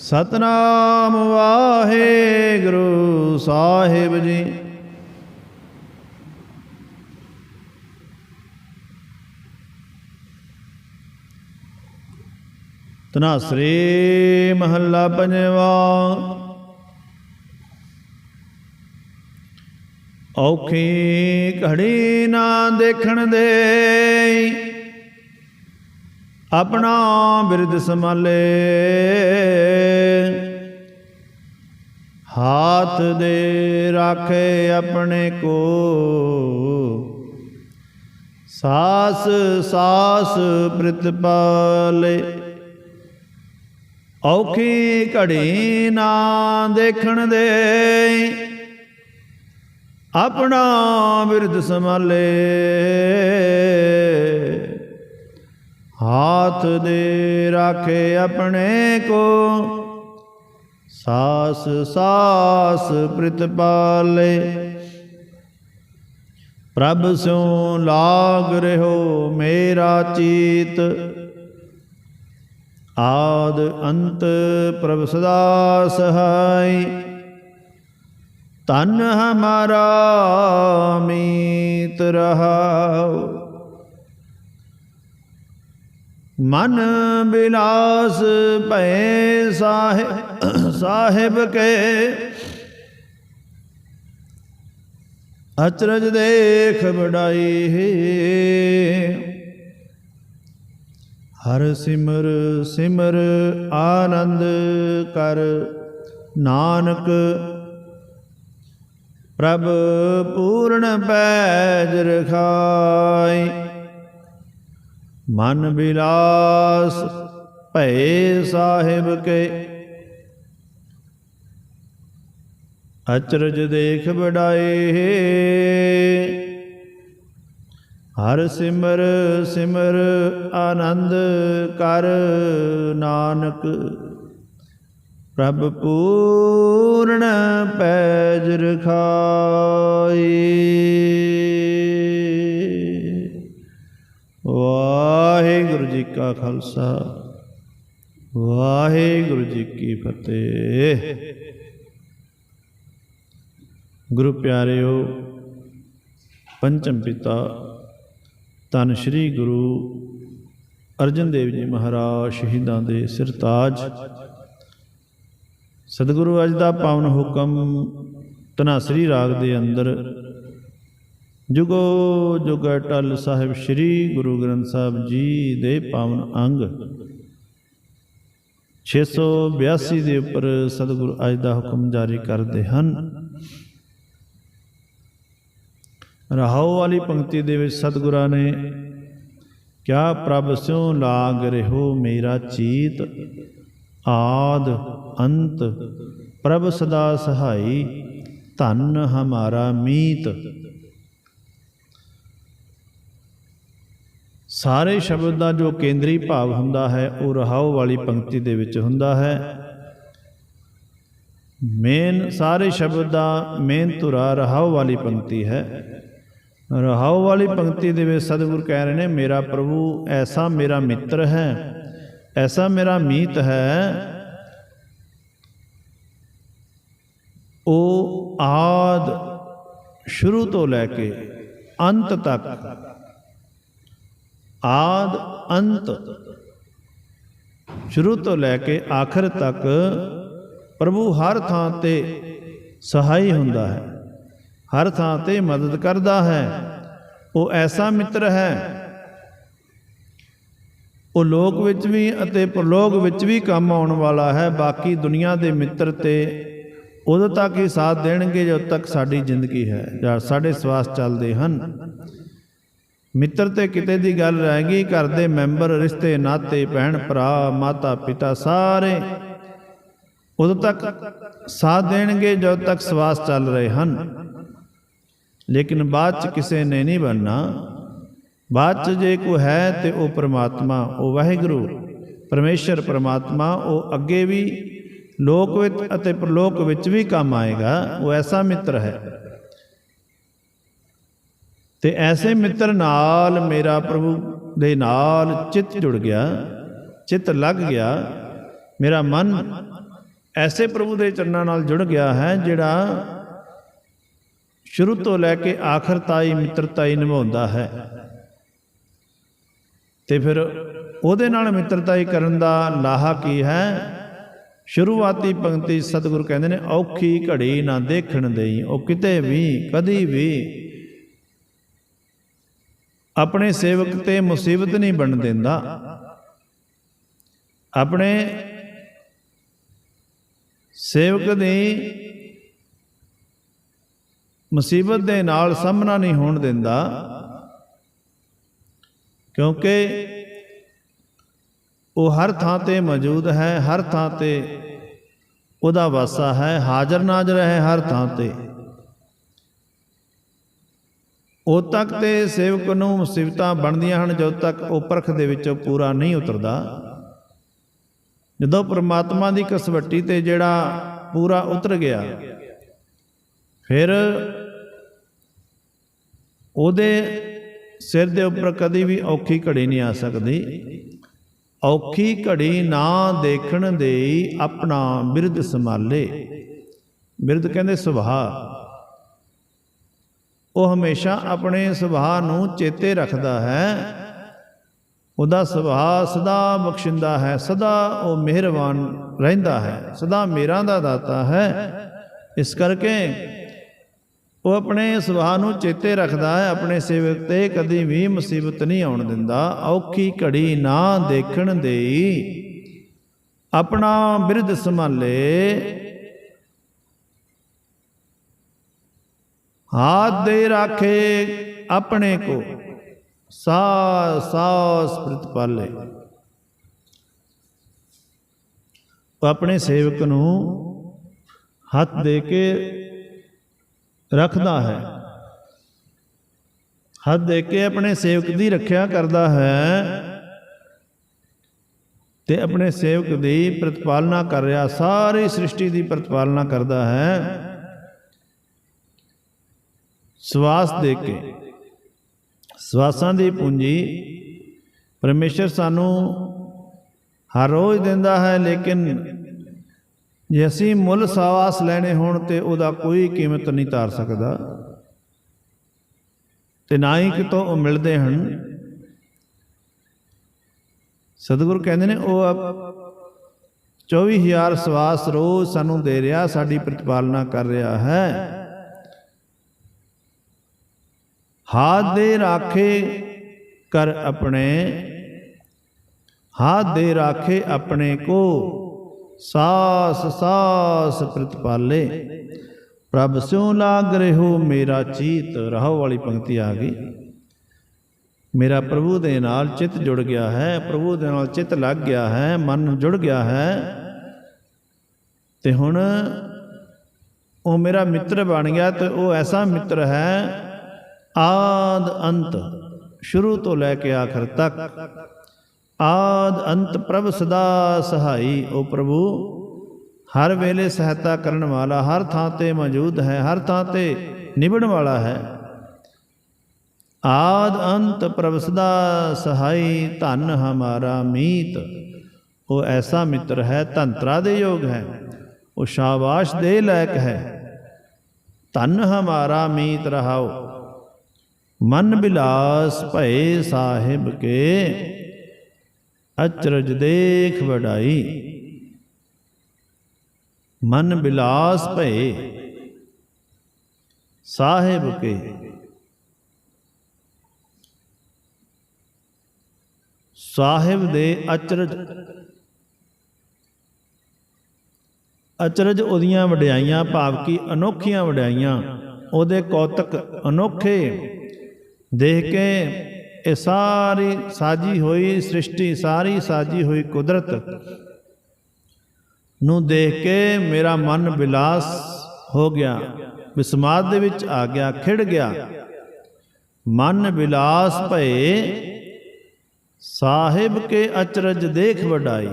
ਸਤਨਾਮ ਵਾਹਿਗੁਰੂ ਸਾਹਿਬ ਜੀ। ਤਨਾਸਰੇ ਮਹੱਲਾ ਪੰਜਵਾ। ਔਖੀ ਘੜੀ ਨਾ ਦੇਖਣ ਦੇ ਆਪਣਾ ਬਿਰਦ ਸੰਭਾਲੇ। ਹਾਥ ਦੇ ਰਾਖੇ ਆਪਣੇ ਕੋ। ਸਾਸ ਸਾਸ ਪ੍ਰਤਪਾਲੇ ਔਖੀ ਘੜੀ ਨਾ ਦੇਖਣ ਦੇ। ਆਪਣਾ ਬਿਰਦ ਸੰਭਾਲੇ। ਹਾਥ ਦੇ ਰਾਖੇ ਆਪਣੇ ਕੋ। ਸਾਸ ਸਾਸ ਪ੍ਰਤਪਾਲੇ ਪ੍ਰਭ ਸਿਉ ਲਾਗ ਰਹਿਓ ਮੇਰਾ ਚੀਤ। ਆਦ ਅੰਤ ਪ੍ਰਭ ਸਦਾ ਸਹਾਈ। ਤਨ ਹਮਾਰਾ ਮੀਤ ਰਹਾਉ। ਮਨ ਬਿਲਾਸ ਭੈ ਸਾਹਿਬ ਸਾਹਿਬ ਕੇ। ਅਚਰਜ ਦੇਖ ਬੜਾਈ ਹਰ ਸਿਮਰ ਸਿਮਰ ਆਨੰਦ ਕਰ। ਨਾਨਕ ਪ੍ਰਭ ਪੂਰਨ ਪੈਜ ਰਖਾਈ। ਮਨ ਬਿਲਾਸ ਭੈ ਸਾਹਿਬ ਕੇ। ਅਚਰਜ ਦੇਖ ਬੜਾਏ ਹਰ ਸਿਮਰ ਸਿਮਰ ਆਨੰਦ ਕਰ ਨਾਨਕ। ਪ੍ਰਭ ਪੂਰਨ ਪੈਜ ਰਖਾਈ ਵਾਹਿਗੁਰੂ ਜੀ ਕਾ ਖਾਲਸਾ। ਵਾਹਿਗੁਰੂ ਜੀ ਕੀ ਫਤਿਹ। ਗੁਰੂ ਪਿਆਰਿਓ, ਪੰਚਮ ਪਿਤਾ, ਧੰਨ ਸ਼੍ਰੀ ਗੁਰੂ ਅਰਜਨ ਦੇਵ ਜੀ ਮਹਾਰਾਜ ਸ਼ਹੀਦਾਂ ਦੇ ਸਿਰਤਾਜ। ਸਤਿਗੁਰੂ ਅੱਜ ਦਾ ਪਾਵਨ ਹੁਕਮ ਤਨਾਸਰੀ ਰਾਗ ਦੇ ਅੰਦਰ ਜੁਗੋ ਜੁਗ ਅਟਲ ਸਾਹਿਬ ਸ੍ਰੀ ਗੁਰੂ ਗ੍ਰੰਥ ਸਾਹਿਬ ਜੀ ਦੇ ਪਾਵਨ ਅੰਗ। 682 ਦੇ ਉੱਪਰ ਸਤਿਗੁਰੂ ਅੱਜ ਦਾ ਹੁਕਮ ਜਾਰੀ ਕਰਦੇ ਹਨ। ਰਹਾਉ ਵਾਲੀ ਪੰਕਤੀ ਦੇ ਵਿੱਚ ਸਤਿਗੁਰਾਂ ਨੇ, ਕਿਆ ਪ੍ਰਭ ਸਿਉ ਲਾਗ ਰਹਿਓ ਮੇਰਾ ਚੀਤ? ਆਦ, ਅੰਤ, ਪ੍ਰਭ ਸਦਾ ਸਹਾਈ, ਧਨ ਹਮਾਰਾ ਮੀਤ। ਸਾਰੇ ਸ਼ਬਦ ਦਾ ਜੋ ਕੇਂਦਰੀ ਭਾਵ ਹੁੰਦਾ ਹੈ ਉਹ ਰਹਾਉ ਵਾਲੀ ਪੰਕਤੀ ਦੇ ਵਿੱਚ ਹੁੰਦਾ ਹੈ। ਮੇਨ ਸਾਰੇ ਸ਼ਬਦ ਦਾ ਮੇਨ ਧੁਰਾ ਰਹਾਉ ਵਾਲੀ ਪੰਕਤੀ ਹੈ। ਰਹਾਉ ਵਾਲੀ ਪੰਕਤੀ ਦੇ ਵਿੱਚ ਸਤਿਗੁਰ ਕਹਿ ਰਹੇ ਨੇ ਮੇਰਾ ਪ੍ਰਭੂ ਐਸਾ ਮੇਰਾ ਮਿੱਤਰ ਹੈ ਐਸਾ ਮੇਰਾ ਮੀਤ ਹੈ। ਉਹ ਆਦ ਸ਼ੁਰੂ ਤੋਂ ਲੈ ਕੇ ਅੰਤ ਤੱਕ ਆਦ ਅੰਤ। ਸ਼ੁਰੂ ਤੋਂ ਲੈ ਕੇ ਆਖਰ ਤੱਕ ਪ੍ਰਭੂ ਹਰ ਥਾਂ ਤੇ ਸਹਾਈ ਹੁੰਦਾ ਹੈ। ਹਰ ਥਾਂ ਤੇ ਮਦਦ ਕਰਦਾ ਹੈ। ਉਹ ਐਸਾ ਮਿੱਤਰ ਹੈ। ਉਹ ਲੋਕ ਵਿੱਚ ਵੀ ਅਤੇ ਪ੍ਰਲੋਕ ਵਿੱਚ ਵੀ ਕੰਮ ਆਉਣ ਵਾਲਾ ਹੈ। ਬਾਕੀ ਦੁਨੀਆ ਦੇ ਮਿੱਤਰ ਤੇ ਉਦੋਂ ਤੱਕ ਹੀ ਸਾਥ ਦੇਣਗੇ ਜਦੋਂ ਤੱਕ ਸਾਡੀ ਜ਼ਿੰਦਗੀ ਹੈ। ਜਾਂ ਸਾਡੇ ਸਵਾਸ ਚੱਲਦੇ ਹਨ। ਮਿੱਤਰ ਤੇ ਕਿਤੇ ਦੀ ਗੱਲ ਰਹਿ ਗਈ, ਘਰ ਦੇ ਮੈਂਬਰ, ਰਿਸ਼ਤੇ, ਨਾਤੇ, ਭੈਣ, ਭਰਾ, ਮਾਤਾ, ਪਿਤਾ ਸਾਰੇ ਉਦੋਂ ਤੱਕ ਸਾਥ ਦੇਣਗੇ, ਜਦੋਂ ਤੱਕ ਸਵਾਸ ਚੱਲ ਰਹੇ ਹਨ। ਲੇਕਿਨ ਬਾਅਦ ਚ ਕਿਸੇ ਨੇ ਨਹੀਂ ਬਣਨਾ। ਬਾਅਦ ਚ ਜੇ ਕੋਈ ਹੈ ਤੇ ਉਹ ਪ੍ਰਮਾਤਮਾ, ਉਹ ਵਾਹਿਗੁਰੂ, ਪਰਮੇਸ਼ਰ, ਪ੍ਰਮਾਤਮਾ, ਉਹ ਅੱਗੇ ਵੀ ਲੋਕ ਵਿੱਚ ਅਤੇ ਪ੍ਰਲੋਕ ਵਿੱਚ ਵੀ ਕੰਮ ਆਏਗਾ, ਉਹ ਐਸਾ ਮਿੱਤਰ ਹੈ। ਤੇ ਐਸੇ ਮਿੱਤਰ ਨਾਲ ਮੇਰਾ ਪ੍ਰਭੂ ਦੇ ਨਾਲ ਚਿੱਤ ਜੁੜ ਗਿਆ, ਚਿੱਤ ਲੱਗ ਗਿਆ, ਮੇਰਾ ਮਨ ਐਸੇ ਪ੍ਰਭੂ ਦੇ ਚਰਨਾਂ ਨਾਲ ਜੁੜ ਗਿਆ ਹੈ ਜਿਹੜਾ ਸ਼ੁਰੂ ਤੋਂ ਲੈ ਕੇ ਆਖਰ ਤਾਈ ਮਿੱਤਰਤਾਈ ਨਿਭਾਉਂਦਾ ਹੈ। ਤੇ ਫਿਰ ਉਹਦੇ ਨਾਲ ਮਿੱਤਰਤਾਈ ਕਰਨ ਦਾ ਲਾਹਾ ਕੀ ਹੈ? ਸ਼ੁਰੂਆਤੀ ਪੰਕਤੀ ਸਤਿਗੁਰੂ ਕਹਿੰਦੇ ਨੇ, ਔਖੀ ਘੜੀ ਨਾ ਦੇਖਣ ਦੇਈ, ਉਹ ਕਿਤੇ ਵੀ, ਕਦੀ ਵੀ ਆਪਣੇ ਸੇਵਕ ਤੇ ਮੁਸੀਬਤ ਨਹੀਂ ਬਣ ਦਿੰਦਾ। ਆਪਣੇ ਸੇਵਕ ਦੀ ਮੁਸੀਬਤ ਦੇ ਨਾਲ ਸਾਹਮਣਾ ਨਹੀਂ ਹੋਣ ਦਿੰਦਾ। ਕਿਉਂਕਿ ਉਹ ਹਰ ਥਾਂ ਤੇ ਮੌਜੂਦ ਹੈ, ਹਰ ਥਾਂ ਤੇ ਉਹਦਾ ਵਾਸਾ ਹੈ ਹਾਜ਼ਰ ਨਾਜ਼ਰ ਹੈ ਹਰ ਥਾਂ ਤੇ। ਉਦ ਤੱਕ ਤੇ ਸੇਵਕ ਨੂੰ ਮੁਸੀਬਤਾਂ ਬਣਦੀਆਂ ਹਨ, ਜਦੋਂ ਤੱਕ ਉਹ ਪਰਖ ਦੇ ਵਿੱਚੋਂ ਪੂਰਾ ਨਹੀਂ ਉਤਰਦਾ। ਜਦੋਂ ਪ੍ਰਮਾਤਮਾ ਦੀ ਕਸਵੱਟੀ ਤੇ ਜਿਹੜਾ ਪੂਰਾ ਉਤਰ ਗਿਆ, ਫਿਰ ਉਹਦੇ ਸਿਰ ਦੇ ਉੱਪਰ ਕਦੀ ਵੀ ਔਖੀ ਘੜੀ ਨਹੀਂ ਆ ਸਕਦੀ। ਔਖੀ ਘੜੀ ਨਾ ਦੇਖਣ ਦੇ ਆਪਣਾ ਬਿਰਧ ਸੰਭਾਲੇ। ਬਿਰਧ ਕਹਿੰਦੇ ਸੁਭਾਅ। ਉਹ ਹਮੇਸ਼ਾ ਆਪਣੇ ਸੁਭਾਅ ਨੂੰ ਚੇਤੇ ਰੱਖਦਾ ਹੈ। ਉਹਦਾ ਸੁਭਾਅ ਸਦਾ ਬਖਸ਼ਿੰਦਾ ਹੈ, ਸਦਾ ਉਹ ਮਿਹਰਬਾਨ ਰਹਿੰਦਾ ਹੈ, ਸਦਾ ਮੇਰਾ ਦਾ ਦਾਤਾ ਹੈ। ਇਸ ਕਰਕੇ ਉਹ ਆਪਣੇ ਸੁਭਾਅ ਨੂੰ ਚੇਤੇ ਰੱਖਦਾ ਹੈ, ਆਪਣੇ ਸੇਵਕ ਤੇ ਕਦੀ ਵੀ ਮੁਸੀਬਤ ਨਹੀਂ ਆਉਣ ਦਿੰਦਾ। ਔਖੀ ਘੜੀ ਨਾ ਦੇਖਣ ਦੇਈ, ਆਪਣਾ ਬਿਰਧ ਸੰਭਾਲੇ ਹਾਥ ਦੇ ਰਾਖੇ ਆਪਣੇ ਕੋ ਸਾਸ ਸਾਸ ਪ੍ਰਤਪਾਲੇ ਉਹ ਆਪਣੇ ਸੇਵਕ ਨੂੰ ਹੱਥ ਦੇ ਕੇ ਰੱਖਦਾ ਹੈ ਹੱਥ ਦੇ ਕੇ ਆਪਣੇ ਸੇਵਕ ਦੀ ਰੱਖਿਆ ਕਰਦਾ ਹੈ ਤੇ ਆਪਣੇ ਸੇਵਕ ਦੀ ਪ੍ਰਤਪਾਲਨਾ ਕਰ ਰਿਹਾ ਸਾਰੀ ਸ੍ਰਿਸ਼ਟੀ ਦੀ ਪ੍ਰਤਪਾਲਨਾ ਕਰਦਾ ਹੈ ਸਵਾਸ ਦੇ ਕੇ। ਸਵਾਸਾਂ ਦੀ ਪੂੰਜੀ ਪਰਮੇਸ਼ਰ ਸਾਨੂੰ ਹਰ ਰੋਜ਼ ਦਿੰਦਾ ਹੈ, ਲੇਕਿਨ ਜੇ ਅਸੀਂ ਮੁੱਲ ਸਵਾਸ ਲੈਣੇ ਹੋਣ ਤੇ ਉਹਦਾ ਕੋਈ ਕੀਮਤ ਨਹੀਂ ਤਾਰ ਸਕਦਾ। ਤੇ ਨਾ ਹੀ ਕਿਤੋਂ ਉਹ ਮਿਲਦੇ ਹਨ। ਸਤਿਗੁਰ ਕਹਿੰਦੇ ਨੇ, ਉਹ 24000 ਸਵਾਸ ਰੋਜ਼ ਸਾਨੂੰ ਦੇ ਰਿਹਾ, ਸਾਡੀ ਪ੍ਰਤਪਾਲਨਾ ਕਰ ਰਿਹਾ ਹੈ। ਹਾਥ ਦੇ ਰਾਖੇ ਕਰ ਆਪਣੇ, ਹਾਥ ਦੇ ਰਾਖੇ ਆਪਣੇ ਕੋ ਸਾਸ ਸਾਸ ਪ੍ਰਤਪਾਲੇ। ਪ੍ਰਭ ਸਿਉ ਲਾਗ ਰਹਿਓ ਮੇਰਾ ਚੀਤ। ਰਹੋ ਵਾਲੀ ਪੰਕਤੀ ਆ ਗਈ। ਮੇਰਾ ਪ੍ਰਭੂ ਦੇ ਨਾਲ ਚਿੱਤ ਜੁੜ ਗਿਆ ਹੈ। ਪ੍ਰਭੂ ਦੇ ਨਾਲ ਚਿੱਤ ਲੱਗ ਗਿਆ ਹੈ। ਮਨ ਜੁੜ ਗਿਆ ਹੈ। ਤੇ ਹੁਣ ਉਹ ਮੇਰਾ ਮਿੱਤਰ ਬਣ ਗਿਆ ਤੇ ਉਹ ਐਸਾ ਮਿੱਤਰ ਹੈ ਆਦ ਅੰਤ ਸ਼ੁਰੂ ਤੋਂ ਲੈ ਕੇ ਆਖਰ ਤੱਕ ਆਦ ਅੰਤ ਪ੍ਰਭ ਸਦਾ ਸਹਾਈ ਉਹ ਪ੍ਰਭੂ ਹਰ ਵੇਲੇ ਸਹਾਇਤਾ ਕਰਨ ਵਾਲਾ ਹਰ ਥਾਂ ਤੇ ਮੌਜੂਦ ਹੈ ਹਰ ਥਾਂ ਤੇ ਨਿਭਣ ਵਾਲਾ ਹੈ ਆਦ ਅੰਤ ਪ੍ਰਭ ਸਦਾ ਸਹਾਈ ਧਨ ਹਮਾਰਾ ਮੀਤ ਉਹ ਐਸਾ ਮਿੱਤਰ ਹੈ ਧੰਤਰਾ ਦੇ ਯੋਗ ਹੈ ਉਹ ਸ਼ਾਬਾਸ਼ ਦੇ ਲਾਇਕ ਹੈ ਧਨ ਹਮਾਰਾ ਮੀਤ ਰਹਾਓ ਮਨ ਬਿਲਾਸ ਭਏ ਸਾਹਿਬ ਕੇ, ਅਚਰਜ ਦੇਖ ਵਡਾਈ। ਮਨ ਬਿਲਾਸ ਭਏ ਸਾਹਿਬ ਕੇ। ਸਾਹਿਬ ਦੇ ਅਚਰਜ ਅਚਰਜ ਉਹਦੀਆਂ ਵਡਿਆਈਆਂ, ਭਾਵ ਕੀ ਅਨੋਖੀਆਂ ਵਡਿਆਈਆਂ, ਉਹਦੇ ਕੌਤਕ ਅਨੋਖੇ ਦੇਖ ਕੇ ਇਹ ਸਾਰੀ ਸਾਜੀ ਹੋਈ, ਸ੍ਰਿਸ਼ਟੀ ਸਾਰੀ ਸਾਜੀ ਹੋਈ ਕੁਦਰਤ ਨੂੰ ਦੇਖ ਕੇ ਮੇਰਾ ਮਨ ਬਿਲਾਸ ਹੋ ਗਿਆ। ਵਿਸਮਾਦ ਦੇ ਵਿੱਚ ਆ ਗਿਆ, ਖਿੜ ਗਿਆ। ਮਨ ਬਿਲਾਸ ਭਏ, ਸਾਹਿਬ ਕੇ ਅਚਰਜ ਦੇਖ ਵਡਾਈ,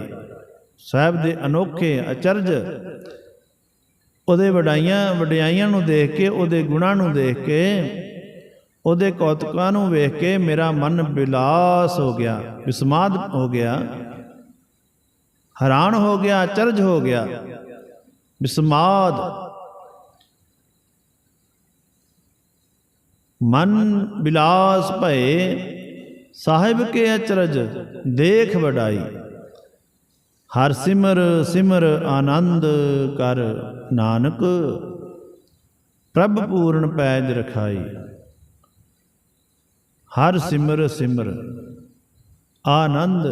ਸਾਹਿਬ ਦੇ ਅਨੋਖੇ ਅਚਰਜ। ਉਹਦੇ ਵਡਾਈਆਂ, ਵਡਿਆਈਆਂ ਨੂੰ ਦੇਖ ਕੇ, ਉਹਦੇ ਗੁਣਾਂ ਨੂੰ ਦੇਖ ਕੇ ਉਹਦੇ ਕੌਤਕਾਂ ਨੂੰ ਵੇਖ ਕੇ ਮੇਰਾ ਮਨ ਬਿਲਾਸ ਹੋ ਗਿਆ ਵਿਸਮਾਦ ਹੋ ਗਿਆ, ਹੈਰਾਨ ਹੋ ਗਿਆ ਅਚਰਜ ਹੋ ਗਿਆ ਵਿਸਮਾਦ ਮਨ ਬਿਲਾਸ ਭਏ, ਸਾਹਿਬ ਕੇ ਅਚਰਜ, ਦੇਖ ਵਡਾਈ। ਹਰ ਸਿਮਰ ਸਿਮਰ ਆਨੰਦ ਕਰ ਨਾਨਕ, ਪ੍ਰਭ ਪੂਰਨ ਪੈਜ ਰਖਾਈ। ਹਰ ਸਿਮਰ ਸਿਮਰ। ਆਨੰਦ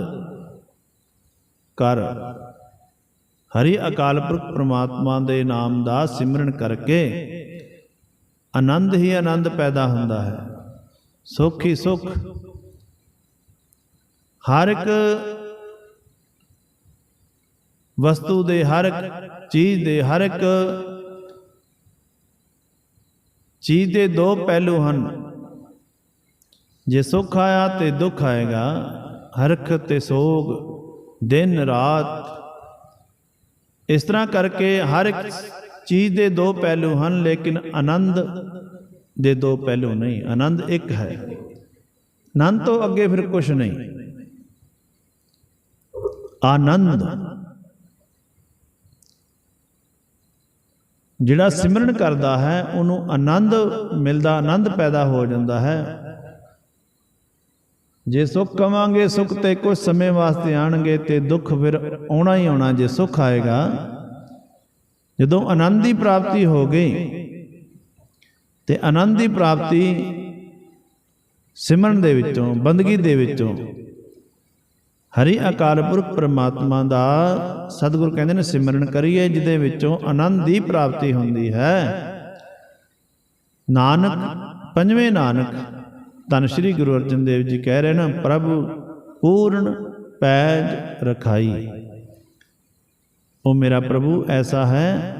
ਕਰ। ਹਰੀ ਅਕਾਲ ਪੁਰਖ ਪ੍ਰਮਾਤਮਾ ਦੇ ਨਾਮ ਦਾ ਸਿਮਰਨ ਕਰਕੇ ਆਨੰਦ ਹੀ ਆਨੰਦ ਪੈਦਾ ਹੁੰਦਾ ਹੈ। ਸੁਖ ਹੀ ਸੁਖ। ਹਰ ਇੱਕ ਵਸਤੂ ਦੇ ਹਰ ਇੱਕ ਚੀਜ਼ ਦੇ ਹਰ ਇੱਕ ਚੀਜ਼ ਦੇ ਦੋ ਪਹਿਲੂ ਹਨ। ਜੇ ਸੁਖ ਆਇਆ ਤੇ ਦੁੱਖ ਆਏਗਾ, ਹਰਖ ਤੇ ਸੋਗ, ਦਿਨ ਰਾਤ। ਇਸ ਤਰ੍ਹਾਂ ਕਰਕੇ ਹਰ ਇੱਕ ਚੀਜ਼ ਦੇ ਦੋ ਪਹਿਲੂ ਹਨ, ਲੇਕਿਨ ਆਨੰਦ ਦੇ ਦੋ ਪਹਿਲੂ ਨਹੀਂ। ਆਨੰਦ ਇੱਕ ਹੈ। ਆਨੰਦ ਤੋਂ ਅੱਗੇ ਫਿਰ ਕੁਝ ਨਹੀਂ। ਆਨੰਦ ਜਿਹੜਾ ਸਿਮਰਨ ਕਰਦਾ ਹੈ, ਉਹਨੂੰ ਆਨੰਦ ਮਿਲਦਾ, ਆਨੰਦ ਪੈਦਾ ਹੋ ਜਾਂਦਾ ਹੈ। ਜੇ ਸੁੱਖ ਕਵਾਂਗੇ, ਸੁੱਖ ਤੇ ਕੁਝ ਸਮੇਂ ਵਾਸਤੇ ਆਣਗੇ, ਤੇ ਦੁੱਖ ਫਿਰ ਆਉਣਾ ਹੀ ਆਉਣਾ, ਜੇ ਸੁੱਖ ਆਏਗਾ। ਜਦੋਂ ਆਨੰਦ ਦੀ ਪ੍ਰਾਪਤੀ ਹੋ ਗਈ, ਤੇ ਆਨੰਦ ਦੀ ਪ੍ਰਾਪਤੀ ਸਿਮਰਨ ਦੇ ਵਿੱਚੋਂ, ਬੰਦਗੀ ਦੇ ਵਿੱਚੋਂ, ਹਰੀ ਅਕਾਲ ਪੁਰਖ ਪ੍ਰਮਾਤਮਾ ਦਾ ਸਤਿਗੁਰ ਕਹਿੰਦੇ ਨੇ, ਸਿਮਰਨ ਕਰੀਏ, ਜਿਹਦੇ ਵਿੱਚੋਂ ਆਨੰਦ ਦੀ ਪ੍ਰਾਪਤੀ ਹੁੰਦੀ ਹੈ। ਨਾਨਕ, ਪੰਜਵੇਂ ਨਾਨਕ ਧੰਨ ਸ਼੍ਰੀ ਗੁਰੂ ਅਰਜਨ ਦੇਵ ਜੀ ਕਹਿ ਰਹੇ ਨਾ, ਪ੍ਰਭ, ਪੂਰਨ ਪੈਜ ਰਖਾਈ। ਉਹ ਮੇਰਾ ਪ੍ਰਭੂ ਐਸਾ ਹੈ,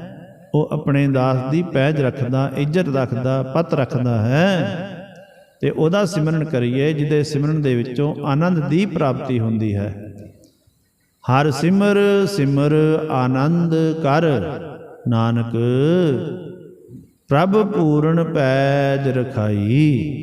ਉਹ ਆਪਣੇ ਦਾਸ ਦੀ ਪੈਜ ਰੱਖਦਾ, ਇੱਜ਼ਤ ਰੱਖਦਾ, ਪਤ ਰੱਖਦਾ ਹੈ। ਤੇ ਉਹਦਾ ਸਿਮਰਨ ਕਰੀਏ, ਜਿਹਦੇ ਸਿਮਰਨ ਦੇ ਵਿੱਚੋਂ ਆਨੰਦ ਦੀ ਪ੍ਰਾਪਤੀ ਹੁੰਦੀ ਹੈ। ਹਰ ਸਿਮਰ ਸਿਮਰ ਆਨੰਦ ਕਰ, ਨਾਨਕ, ਪ੍ਰਭ ਪੂਰਨ ਪੈਜ ਰਖਾਈ।